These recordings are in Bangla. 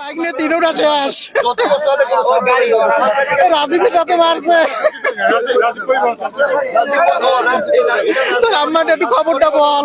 বাইক নিয়ে তিনোটা শেষ। রাজীবের সাথে মারছে। তোর আম্মার একটু খবরটা বল।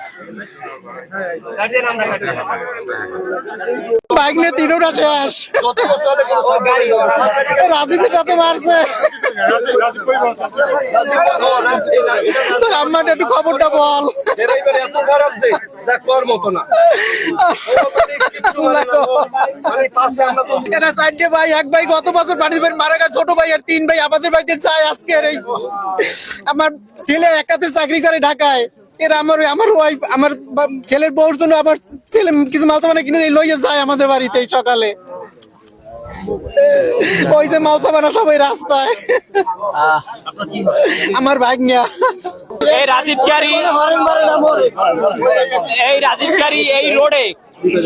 বাইক নিয়ে রাজীবের সাথে মারছে। তোর একটু খবরটা বল। এক ভাই গত বছর মারা গেছে, ছোট ভাই আর তিন ভাই। আমাদের বাড়িতে চায় আজকে আমার ছেলে একাতে চাকরি করে ঢাকায়। এরা আমার আমার ওয়াইফ আমার ছেলের বউর জন্য আমার ছেলে কিছু মাল কিনে লইয়ে যায় আমাদের বাড়িতে সকালে। ওই যে মাল সামানা সবাই রাস্তায়। আমার এই রাজীব গাড়ি, এই রাজীব গাড়ি এই রোডে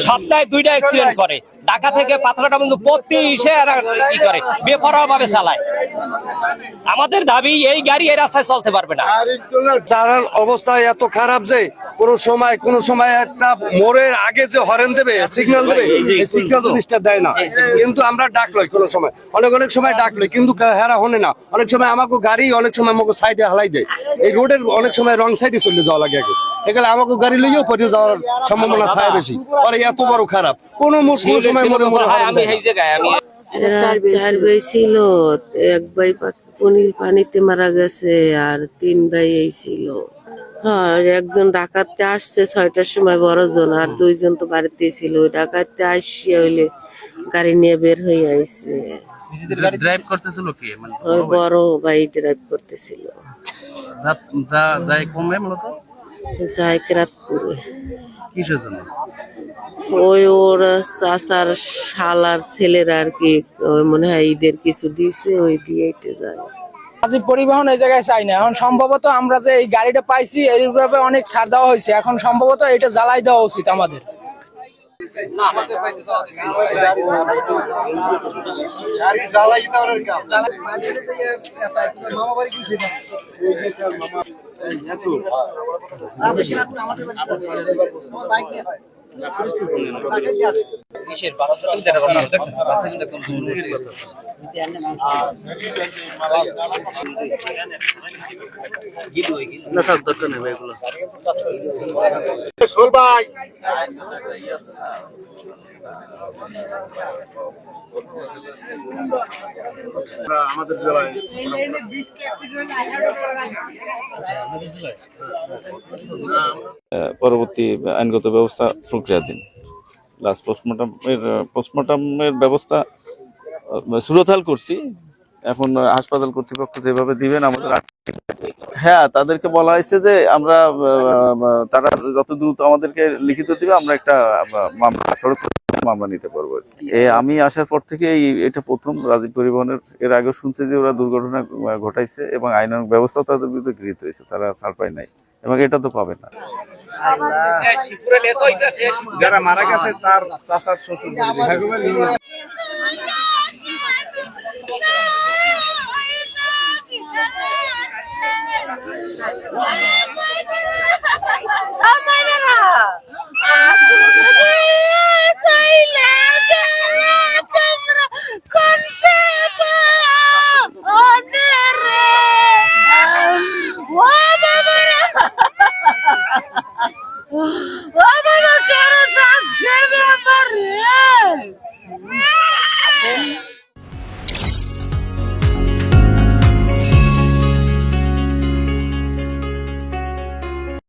সপ্তাহে দুইটা অ্যাক্সিডেন্ট করে। ঢাকা থেকে পাথরটা বন্ধু প্রতি কি করে। বেপরোয়া ভাবে চালায়। আমাদের দাবি এই গাড়ি এই রাস্তায় চলতে পারবে না। চালার অবস্থা এত খারাপ যে কোন সময় কোন সময় একটা মোড়ের আগে যে হরেন দেবে সিগন্যাল দেবে সিগন্যাল জিনিসটা দেয় না। কিন্তু আমরা ডাক লই কোন সময়। অনেক অনেক সময় ডাক লই কিন্তু হেরা হনে না। অনেক সময় আমাকে গাড়ি অনেক সময় আমাকে সাইডে হালাই দেয়। এই রোডের অনেক সময় রং সাইডে চলে যাওয়া লাগে আগে। এগুলো আমাকে গাড়ি লইও পরে যাওয়ার সম্ভাবনা থাকে বেশি। আর এত বড় খারাপ। কোন সময় মনে মনে আমি এই জায়গায় আমি চার ভাই ছিল এক ভাই পানি পানিতে মারা গেছে আর তিন ভাই এই ছিল। হ্যাঁ একজন ডাকাতে আসছে ছয়টার সময় বড়জন আর দুইজন তো বাড়িতে ছিল। ওই ডাকাতে আসছে হইলে গাড়ি নিয়ে বের হয়ে আইছে। ড্রাইভ করতেছিল কি? মানে ওই বড় ভাই ড্রাইভ করতেছিল। যা যা যাই কমে মূলত? জায়করাতপুরে কিসের জন্য? ওই ওর চাচার শালার ছেলেরা আর কি মনে হয় ঈদের কিছু দিছে ওই দিয়েইতে যায়। আজি পরিবহন এই জায়গায় চাই না। এখন সম্ভবত আমরা যে এই গাড়িটা পাইছি এর ব্যাপারে অনেক ছাড় দেওয়া হয়েছে। এখন সম্ভবত এটা জ্বালাই দেওয়া উচিত আমাদের। কিসের না ভাই আহ, পরবর্তী আইনগত ব্যবস্থা প্রক্রিয়াধীন লাস্ট পোস্টমর্টমের পোস্টমর্টমের ব্যবস্থা সুরতাল করছি। এখন হাসপাতাল কর্তৃপক্ষ যেভাবে দিবেন, আমাদের হ্যাঁ তাদেরকে বলা হয়েছে যে আমরা তারা যত দ্রুত আমাদেরকে লিখিত দিবে, আমরা একটা মামলা, সড়ক মামলা নিতে পারব। এ আমি আসার পর থেকে এটা প্রথম, রাজীব পরিবহনের, এর আগে শুনছে যে ওরা দুর্ঘটনা ঘটাইছে এবং আইনানুগ ব্যবস্থা তাদের বিরুদ্ধে গৃহীত হয়েছে, তারা ছাড় পায় নাই এবং এটা তো পাবে না। যারা মারা গেছে, তার Wow.